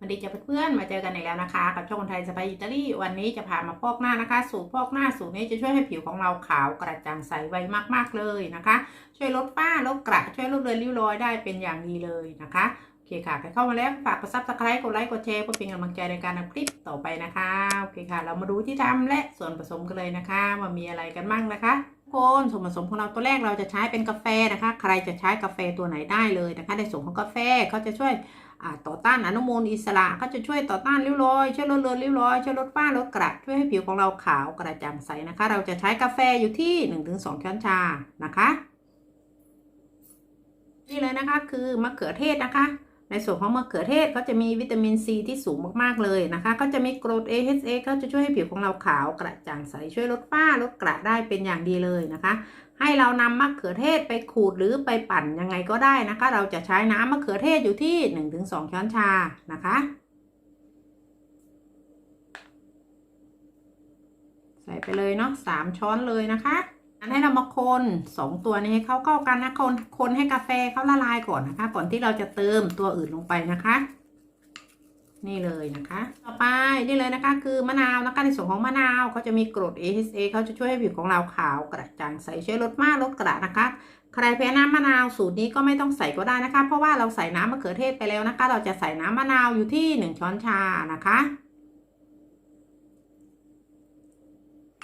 วันดีจ้าเพื่อนมาเจอกันอีกแล้วนะคะ กับช่องคนไทยสบายอิตาลีวันนี้จะพามาพอกหน้านะคะ สูตรพอกหน้าสูตรนี้จะช่วยให้ผิวของเราขาวกระจ่างใสไวมากๆเลยนะคะ ช่วยลดฝ้าลดกระช่วยลดเลือนริ้วรอยได้เป็นอย่างดีเลยนะคะโอเคค่ะใครเข้ามาแล้วฝากกดซับสไครต์กดไลค์กดแชร์เพื่อเป็นกำลังใจในการทำคลิปต่อไปนะคะโอเคค่ะ เรามาดูที่ทำและส่วนผสมกันเลยนะคะว่ามีอะไรกันบ้างนะคะ คนส่วนผสมของเราตัวแรกเราจะใช้เป็นกาแฟนะคะ ใครจะใช้กาแฟตัวไหนได้เลยนะคะ ในส่วนของกาแฟเขาจะช่วยต่อต้านอนุมูลอิสระก็จะช่วยต่อต้านริ้วรอยช่วยลดเลือนริ้วรอยช่วยลดฝ้าลดกระช่วยให้ผิวของเราขาวกระจ่างใสนะคะ เราจะใช้กาแฟอยู่ที่ 1-2 ช้อนชานะคะ นี่เลยนะคะคือมะเขือเทศนะคะ ในส่วนของมะเขือเทศก็จะมีวิตามินซีที่สูงมากๆเลยนะคะ ก็จะมีกรด AHA ก็จะช่วยให้ผิวของเราขาวกระจ่างใสช่วยลดฝ้าลดกระได้เป็นอย่างดีเลยนะคะ ให้เรานำมะเขือเทศไปขูดหรือไปปั่นยังไงก็ได้นะคะ เราจะใช้น้ำมะเขือเทศอยู่ที่ 1-2 ช้อนชานะคะ ใส่ไปเลยเนาะสามช้อนเลยนะคะ ให้เรามาคนสองตัวนี้เข้าเข้ากันนะคนคนให้กาแฟเขาละลายก่อนนะคะ ก่อนที่เราจะเติมตัวอื่นลงไปนะคะ นี่เลยนะคะ ต่อไปนี่เลยนะคะ คือมะนาวนะคะในส่วนของมะนาวเขาจะมีกรด AHA เขาจะช่วยให้ผิวของเราขาวกระจ่างใสช่วยลดม้าลดกระนะคะ ใครแพ้น้ำมะนาวสูตรนี้ก็ไม่ต้องใส่ก็ได้นะคะ เพราะว่าเราใส่น้ำมะเขือเทศไปแล้วนะคะ เราจะใส่น้ำมะนาวอยู่ที่หนึ่งช้อนชานะคะ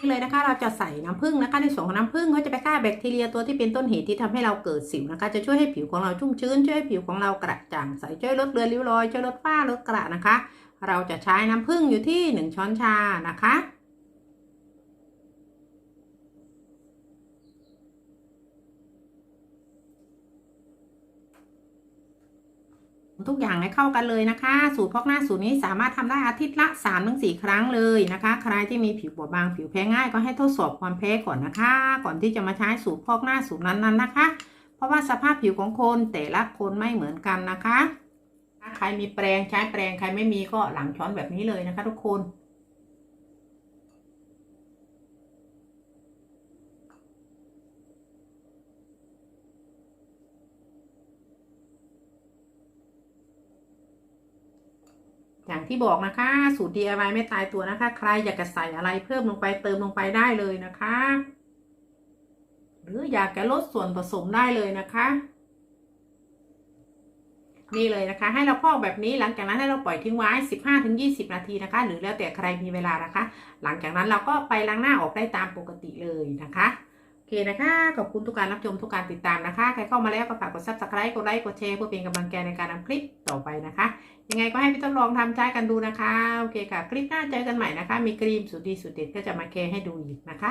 นี่เลยนะคะ เราจะใส่น้ำผึ้งนะคะ ในส่วนของน้ำผึ้งเขาจะไปฆ่าแบคทีเรียตัวที่เป็นต้นเหตุที่ทำให้เราเกิดสิวนะคะ จะช่วยให้ผิวของเราชุ่มชื้น ช่วยให้ผิวของเรากระจ่างใส ช่วยลดเลือนริ้วรอย ช่วยลดฝ้าลดกระนะคะ เราจะใช้น้ำผึ้งอยู่ที่หนึ่งช้อนชานะคะ ทุกอย่างให้เข้ากันเลยนะคะ สูตรพอกหน้าสูตรนี้สามารถทำได้อาทิตย์ละ3าถึงสครั้งเลยนะคะ ใครที่มีผิวบอบบางผิวแพ้ง่ายก็ให้ทดสอบความแพ้ก่อนนะคะ ก่อนที่จะมาใช้สูตรพอกหน้าสูตรนั้นๆนะคะ เพราะว่าสภาพผิวของคนแต่ละคนไม่เหมือนกันนะคะ ถ้าใครมีแปรงใช้แปรงใครไม่มีก็หลังช้อนแบบนี้เลยนะคะ ทุกคน อย่างที่บอกนะคะ สูตร DIY ไม่ตายตัวนะคะ ใครอยากจะใส่อะไรเพิ่มลงไปเติมลงไปได้เลยนะคะ หรืออยากจะลดส่วนผสมได้เลยนะคะ นี่เลยนะคะ ให้เราพอกแบบนี้หลังจากนั้นให้เราปล่อยทิ้งไว้ 15-20 นาทีนะคะ หรือแล้วแต่ใครมีเวลานะคะ หลังจากนั้นเราก็ไปล้างหน้าออกได้ตามปกติเลยนะคะ คนะคะ ขอบคุณทุกการรับชมทุกการติดตามนะคะ ใครเข้ามาแล้วก็ฝากกด subscribe กดไลค์ กดแชร์เพื่อเป็นกำลังใจในการทำคลิปต่อไปนะคะ ยังไงก็ให้พี่ต้นลองทำใช้กันดูนะคะ โอเคค่ะ คลิปหน้าเจอกันใหม่นะคะ มีครีมสุดดีสุดเด็ดก็จะมาแคร์ให้ดูอีกนะคะ